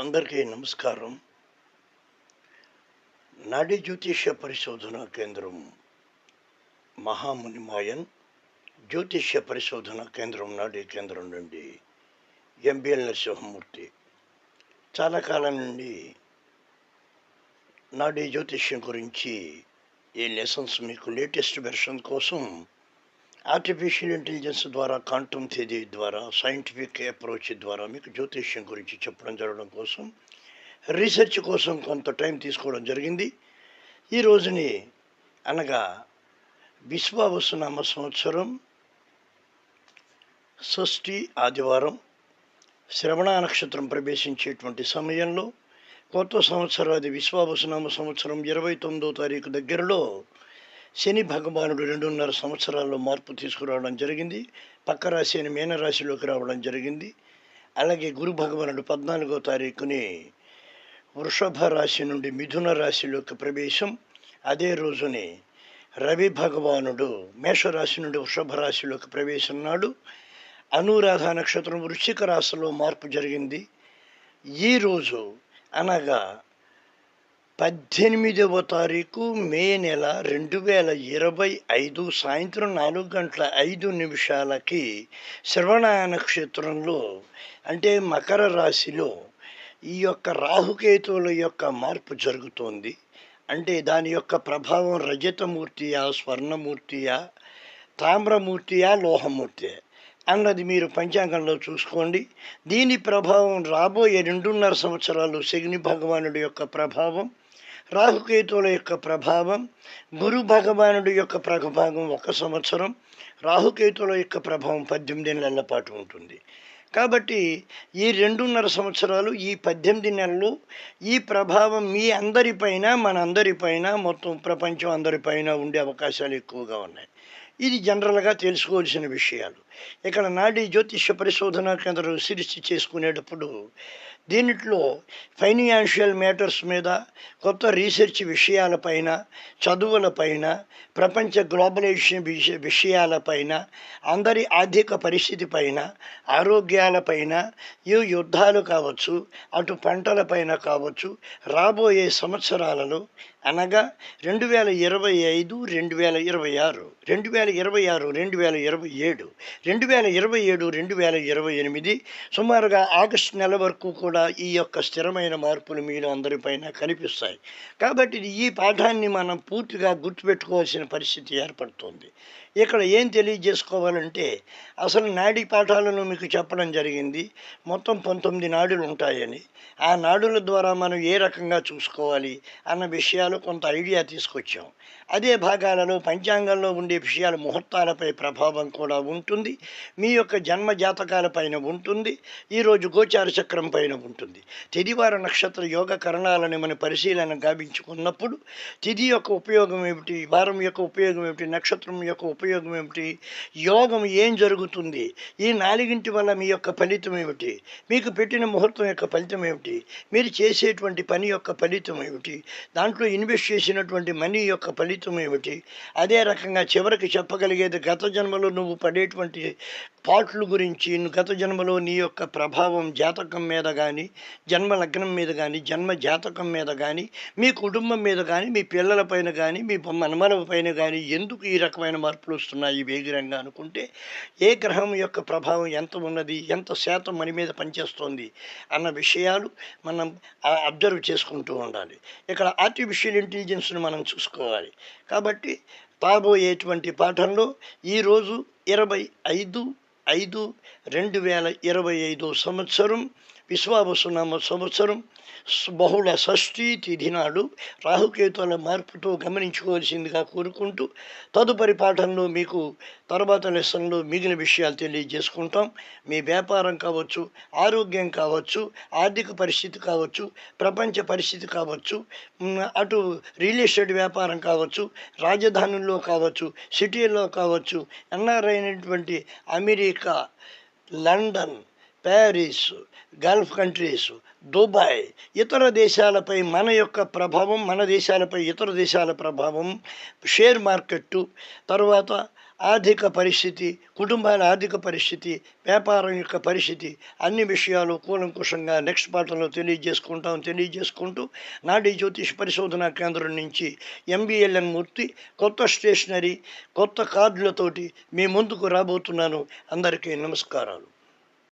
అందరికీ నమస్కారం. నాడి జ్యోతిష్య పరిశోధన కేంద్రం మహామునిమాయన్ జ్యోతిష్య పరిశోధన కేంద్రం నాడి కేంద్రం నుండి ఎంబిఎల్ నరసింహమూర్తి. చాలా కాలం నుండి నాడి జ్యోతిష్యం గురించి ఈ లెసన్స్ మీకు లేటెస్ట్ వెర్షన్ కోసం ఆర్టిఫిషియల్ ఇంటెలిజెన్స్ ద్వారా క్వాంటమ్ థియరీ ద్వారా సైంటిఫిక్ అప్రోచ్ ద్వారా మీకు జ్యోతిష్యం గురించి చెప్పడం జరగడం కోసం రీసెర్చ్ కోసం కొంత టైం తీసుకోవడం జరిగింది. ఈ రోజుని అనగా విశ్వావసునామ సంవత్సరం షష్ఠి ఆదివారం శ్రవణ నక్షత్రం ప్రవేశించేటువంటి సమయంలో కొత్త సంవత్సరాది విశ్వావసునామ సంవత్సరం ఇరవై తొమ్మిదో తారీఖు దగ్గరలో శని భగవానుడు రెండున్నర సంవత్సరాల్లో మార్పు తీసుకురావడం జరిగింది. పక్క రాశి అని మీనరాశిలోకి రావడం జరిగింది. అలాగే గురు భగవానుడు పద్నాలుగో తారీఖుని వృషభ రాశి నుండి మిథున రాశిలోకి ప్రవేశం. అదే రోజుని రవి భగవానుడు మేషరాశి నుండి వృషభ రాశిలోకి ప్రవేశం నాడు అనురాధ నక్షత్రం వృశ్చిక రాశిలో మార్పు జరిగింది. ఈరోజు అనగా పద్దెనిమిదవ తారీఖు మే నెల రెండు వేల ఇరవై ఐదు సాయంత్రం నాలుగు గంటల ఐదు నిమిషాలకి శ్రవణ నక్షత్రంలో అంటే మకర రాశిలో ఈ యొక్క రాహుకేతువుల యొక్క మార్పు జరుగుతోంది. అంటే దాని యొక్క ప్రభావం రజతమూర్తియా స్వర్ణమూర్తియా తామ్రమూర్తియా లోహమూర్తియా అన్నది మీరు పంచాంగంలో చూసుకోండి. దీని ప్రభావం రాబోయే రెండున్నర సంవత్సరాలు శగ్ని భగవానుడి యొక్క ప్రభావం రాహుకేతువుల యొక్క ప్రభావం గురు భగవానుడి యొక్క ప్రభావం ఒక సంవత్సరం రాహుకేతువుల యొక్క ప్రభావం పద్దెనిమిది నెలల పాటు ఉంటుంది. కాబట్టి ఈ రెండున్నర సంవత్సరాలు ఈ పద్దెనిమిది నెలలు ఈ ప్రభావం మీ అందరిపైన మన అందరిపైన మొత్తం ప్రపంచం అందరిపైన ఉండే అవకాశాలు ఎక్కువగా ఉన్నాయి. ఇది జనరల్గా తెలుసుకోవాల్సిన విషయాలు. ఇక్కడ నాడి జ్యోతిష పరిశోధన కేంద్రం రీసెర్చ్ చేసుకునేటప్పుడు దీనిట్లో ఫైనాన్షియల్ మ్యాటర్స్ మీద కొత్త రీసెర్చ్ విషయాలపైన చదువులపైన ప్రపంచ గ్లోబలైజేషన్ విష విషయాలపైన అందరి ఆర్థిక పరిస్థితి పైన ఆరోగ్య ఆరోగ్యాలపైన ఈ యుద్ధాలు కావచ్చు అటు పంటలపైన కావచ్చు రాబోయే సంవత్సరాలలో అనగా రెండు వేల ఇరవై ఐదు రెండు వేల ఇరవై ఆరు రెండు వేల ఇరవై ఆరు రెండు వేల ఇరవై ఏడు రెండు వేల ఇరవై ఏడు రెండు వేల ఇరవై ఎనిమిది సుమారుగా ఆగస్టు నెల వరకు కూడా ఈ యొక్క స్థిరమైన మార్పులు మీరు అందరిపైన కనిపిస్తాయి. కాబట్టి ఈ పాఠాన్ని మనం పూర్తిగా గుర్తుపెట్టుకోవాల్సిన పరిస్థితి ఏర్పడుతుంది. ఇక్కడ ఏం తెలియజేసుకోవాలంటే అసలు నాడి పాఠాలను మీకు చెప్పడం జరిగింది. మొత్తం పంతొమ్మిది నాడులు ఉంటాయని. ఆ నాడుల ద్వారా మనం ఏ రకంగా చూసుకోవాలి అన్న విషయాలు కొంత ఐడియా తీసుకొచ్చాం. అదే భాగాలలో పంచాంగంలో ఉండే విషయాల ముహూర్తాలపై ప్రభావం కూడా ఉంటుంది. మీ యొక్క జన్మ జాతకాల పైన ఉంటుంది. ఈరోజు గోచార చక్రం పైన ఉంటుంది. తిదివార నక్షత్ర యోగ కరణాలని మన పరిశీలన గావించుకున్నప్పుడు తిథి యొక్క ఉపయోగం ఏమిటి? వారం యొక్క ఉపయోగం ఏమిటి? నక్షత్రం యొక్క ఉపయోగం ఏమిటి? యోగం ఏం జరుగుతుంది? ఈ నాలుగింటి వల్ల మీ యొక్క ఫలితం ఏమిటి? మీకు పెట్టిన ముహూర్తం యొక్క ఫలితం ఏమిటి? మీరు చేసేటువంటి పని యొక్క ఫలితం ఏమిటి? దాంట్లో ఇన్వెస్ట్ చేసినటువంటి మనీ యొక్క ఫలితం ఏమిటి? అదే రకంగా చివరికి చెప్పగలిగేది గత జన్మలో నువ్వు పడేటువంటి పాటలు గురించి గత జన్మలో నీ యొక్క ప్రభావం జాతకం మీద కానీ జన్మ లగ్నం మీద కానీ జన్మ జాతకం మీద కానీ మీ కుటుంబం మీద కానీ మీ పిల్లల పైన కానీ మీ మనమల పైన కానీ ఎందుకు ఈ రకమైన మార్పులు వస్తున్నాయి? వేగిరంగా అనుకుంటే ఏ గ్రహం యొక్క ప్రభావం ఎంత ఉన్నది? ఎంత శాతం మన మీద పనిచేస్తోంది? అన్న విషయాలు మనం అబ్జర్వ్ చేసుకుంటూ ఉండాలి. ఇక్కడ ఆర్టిఫిషియల్ ఇంటెలిజెన్స్ను మనం చూసుకోవాలి. కాబట్టి రాబోయేటువంటి పాఠంలో ఈరోజు ఇరవై ఐదు ఐదు రెండు వేల ఇరవై ఐదో సంవత్సరం విశ్వావసునామ సంవత్సరం బహుళ షష్ఠీ తిథి నాడు రాహుకేతుల మార్పుతో గమనించుకోవాల్సిందిగా కోరుకుంటూ తదుపరి పాఠంలో మీకు తర్వాత లెసన్లో మిగిలిన విషయాలు తెలియజేసుకుంటాం. మీ వ్యాపారం కావచ్చు ఆరోగ్యం కావచ్చు ఆర్థిక పరిస్థితి కావచ్చు ప్రపంచ పరిస్థితి కావచ్చు అటు రియల్ ఎస్టేట్ వ్యాపారం కావచ్చు రాజధానుల్లో కావచ్చు సిటీల్లో కావచ్చు ఎన్ఆర్ అయినటువంటి America London Paris Gulf countries Dubai ఇతర దేశాలపై మన యొక్క ప్రభావం మన దేశాలపై ఇతర దేశాల ప్రభావం షేర్ మార్కెట్టు తర్వాత ఆర్థిక పరిస్థితి కుటుంబాల ఆర్థిక పరిస్థితి వ్యాపారం యొక్క పరిస్థితి అన్ని విషయాలు కూలంకుషంగా నెక్స్ట్ పాఠంలో తెలియజేసుకుంటాం తెలియజేసుకుంటూ నాడీ జ్యోతిష్ పరిశోధనా కేంద్రం నుంచి ఎంబీఎల్ఎన్ మూర్తి కొత్త స్టేషనరీ కొత్త కార్డులతోటి మీ ముందుకు రాబోతున్నాను. అందరికీ నమస్కారాలు.